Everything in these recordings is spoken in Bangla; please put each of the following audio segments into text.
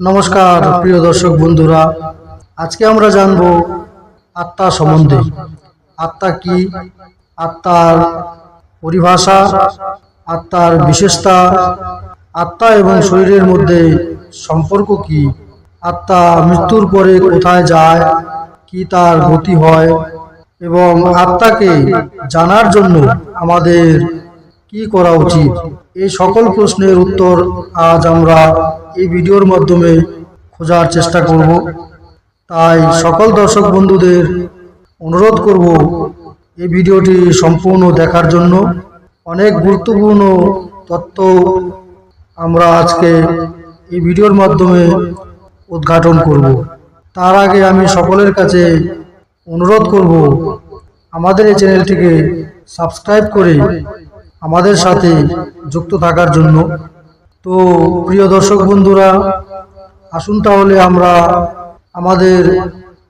নমস্কার, প্রিয় দর্শক বন্ধুরা। আজকে আমরা জানব আত্মা সম্বন্ধে। আত্মা কি? আত্মার পরিভাষা, আত্মার বিশেষতা, আত্মা এবং শরীরের মধ্যে সম্পর্ক কি? আত্মা মৃত্যুর পরে কোথায় যায়? কি তার গতি হয়? এবং আত্মাকে জানার জন্য আমাদের কি করা উচিত? এই সকল প্রশ্নের উত্তর আজ আমরা এই ভিডিওর মাধ্যমে খোঁজার চেষ্টা করব। তাই সকল দর্শক বন্ধুদের অনুরোধ করব এই ভিডিওটি সম্পূর্ণ দেখার জন্য। অনেক গুরুত্বপূর্ণ তথ্য আমরা আজকে এই ভিডিওর মাধ্যমে উদ্ঘাটন করব। তার আগে আমি সকলের কাছে অনুরোধ করব, আমাদের এই চ্যানেলটিকে সাবস্ক্রাইব করে আমাদের সাথে যুক্ত থাকার জন্য। তো প্রিয় দর্শক বন্ধুরা, আসুন তাহলে আমরা আমাদের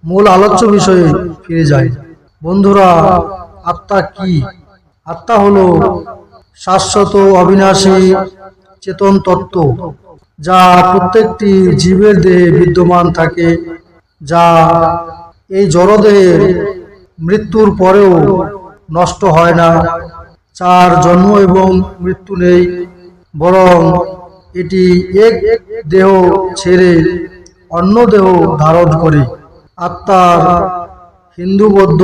মূল আলোচ্য বিষয়ে ফিরে যাই। বন্ধুরা, আত্মা কি? আত্মা হলো শাশ্বত অবিনাশী চেতন তত্ত্ব, যা প্রত্যেকটি জীবের দেহে বিদ্যমান থাকে, যা এই জড়দেহের মৃত্যুর পরেও নষ্ট হয় না। যার জন্ম এবং মৃত্যু নেই, বরং এটি এক এক দেহ ছেড়ে অন্য দেহ ধারণ করে। আত্মার হিন্দু, বৌদ্ধ,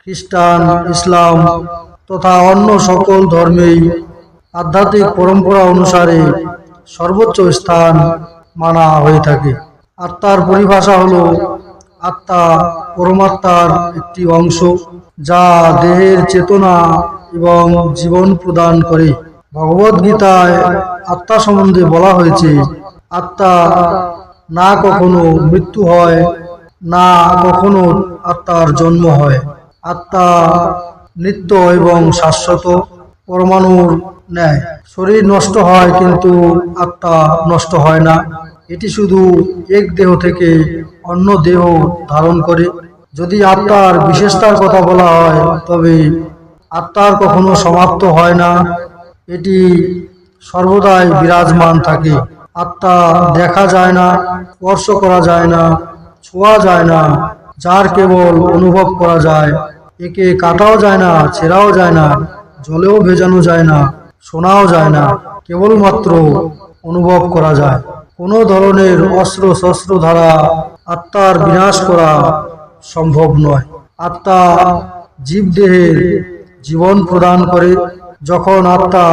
খ্রিস্টান, ইসলাম তথা অন্য সকল ধর্মেই আধ্যাত্মিক পরম্পরা অনুসারে সর্বোচ্চ স্থান মানা হয়ে থাকে। আত্মার পরিভাষা হলো আত্মা পরমাত্মার একটি অংশ, যা দেহের চেতনা এবং জীবন প্রদান করে। ভগবদ গীতায় আত্মা সম্বন্ধে বলা হয়েছে, আত্মা না কখনো মৃত্যু হয়, না কখনো আত্মার জন্ম হয়। আত্মা নিত্য এবং শাশ্বত পরমাণুর ন্যায়। শরীর নষ্ট হয় কিন্তু আত্মা নষ্ট হয় না। এটি শুধু এক দেহ থেকে অন্য দেহ ধারণ করে। যদি আত্মার বিশেষতার কথা বলা হয়, তবে আত্মার কখনো সমাপ্ত হয় না। এটি সর্বদাই বিরাজমান থাকে। আত্মা দেখা যায় না, স্পর্শ করা যায় না, ছোঁয়া যায় না, যার কেবল অনুভব করা যায়। একে কাটাও যায় না, ছেঁড়াও যায় না, জলেও ভেজানো যায় না, শোনাও যায় না, কেবলমাত্র অনুভব করা যায়। কোনো ধরনের অস্ত্র শস্ত্র দ্বারা আত্মার বিনাশ করা সম্ভব নয়। আত্মা জীবদেহের জীবন প্রদান করে। যখন আত্মা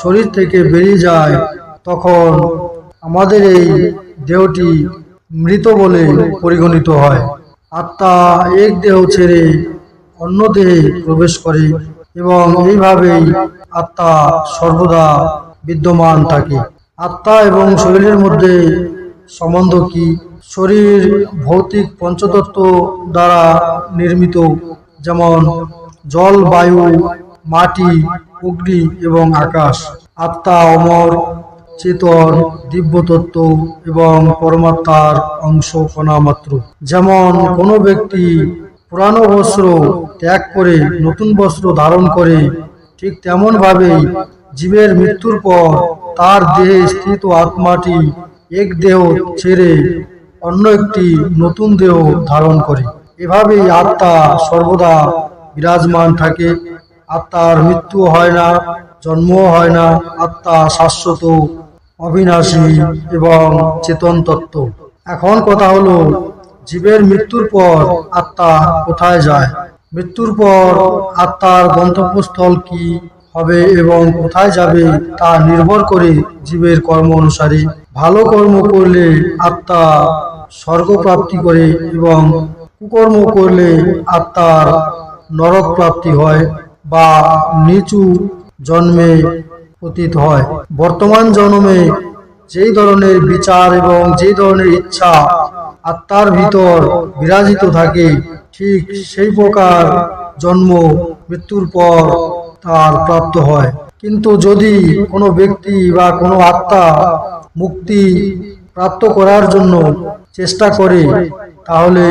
শরীর থেকে বেরিয়ে যায়, তখন আমাদের এই দেহটি মৃত বলে পরিগণিত হয়। আত্মা এক দেহ ছেড়ে অন্য দেহে প্রবেশ করে এবং এইভাবেই আত্মা সর্বদা বিদ্যমান থাকে। আত্মা এবং শরীরের মধ্যে সম্বন্ধ কি? শরীর ভৌতিক পঞ্চতত্ত্ব দ্বারা নির্মিত, যেমন জল, বায়ু, মাটি, অগ্নি এবং আকাশ। আত্মা, অমর, চেতন, দিব্যতত্ত্ব এবং পরমাত্মার অংশ কণা মাত্র যেমন কোনো ব্যক্তি পুরানো বস্ত্র ত্যাগ করে নতুন বস্ত্র ধারণ করে, ঠিক তেমন ভাবেই জীবের মৃত্যুর পর তার দেহে স্থিত আত্মাটি এক দেহ ছেড়ে অন্য একটি নতুন দেহ ধারণ করে। এভাবেই আত্মা সর্বদা বিরাজমান থাকে। আত্মার মৃত্যু হয় না, জন্মও হয় না, আত্মা শাশ্বত, অবিনাশী এবং চেতন তত্ত্ব এখন কথা হলো, জীবের মৃত্যুর পর আত্মা কোথায় যায়? মৃত্যুর পর আত্মার গন্তব্যস্থল কি হবে এবং কোথায় যাবে তা নির্ভর করে জীবের কর্ম অনুসারে। ভালো কর্ম করলে আত্মা স্বর্গ প্রাপ্তি করে এবং কুকর্ম করলে আত্মার নরক প্রাপ্তি হয় বা নিচু জন্মে পতিত হয়। বর্তমান জন্মে যেই ধরনের বিচার এবং যে ধরনের ইচ্ছা আত্মার ভিতর বিরাজিত থাকে, ঠিক সেই প্রকার জন্ম, মৃত্যুর পর তার প্রাপ্ত হয়। কিন্তু যদি কোনো ব্যক্তি বা কোনো আত্মা মুক্তি প্রাপ্ত করার জন্য চেষ্টা করে, তাহলে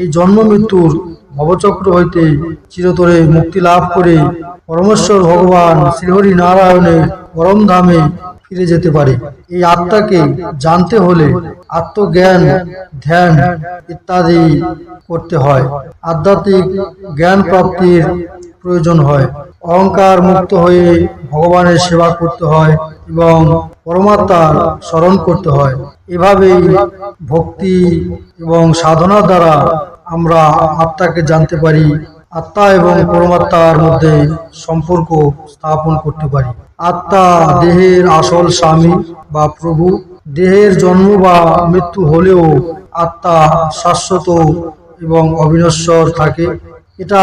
এই জন্ম মৃত্যুর ভবচক্র হইতে চিরতরে মুক্তি লাভ করে পরমেশ্বর ভগবান শ্রীহরি নারায়ণের পরম ধামে ফিরে যেতে পারে। এই আত্মাকে জানতে হলে আত্মজ্ঞান, ধ্যান ইত্যাদি করতে হয়। আধ্যাত্মিক জ্ঞান প্রাপ্তির প্রয়োজন হয়। অহংকার মুক্ত হয়ে ভগবানের সেবা করতে হয় এবং পরমাত্মার স্মরণ করতে হয়। এভাবেই ভক্তি এবং সাধনা দ্বারা আমরা আত্মাকে জানতে পারি, আত্মা এবং পরমাত্মার মধ্যে সম্পর্ক স্থাপন করতে পারি। আত্মা দেহের আসল স্বামী বা প্রভু। দেহের জন্ম বা মৃত্যু হলেও আত্মা শাশ্বত এবং অবিনশ্বর থাকে। এটা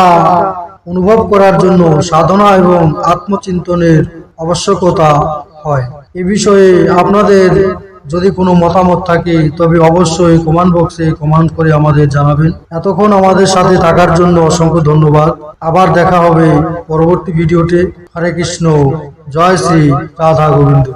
অনুভব করার জন্য সাধনা এবং আত্মচিন্তনের আবশ্যকতা হয়। এ বিষয়ে আপনাদের যদি কোনো মতামত থাকে, তবে অবশ্যই কমান্ড বক্সে কমান্ড করে আমাদের জানাবেন। এতক্ষণ আমাদের সাথে থাকার জন্য অসংখ্য ধন্যবাদ। আবার দেখা হবে পরবর্তী ভিডিওতে। হরে কৃষ্ণ। জয় শ্রী রাধা গোবিন্দ।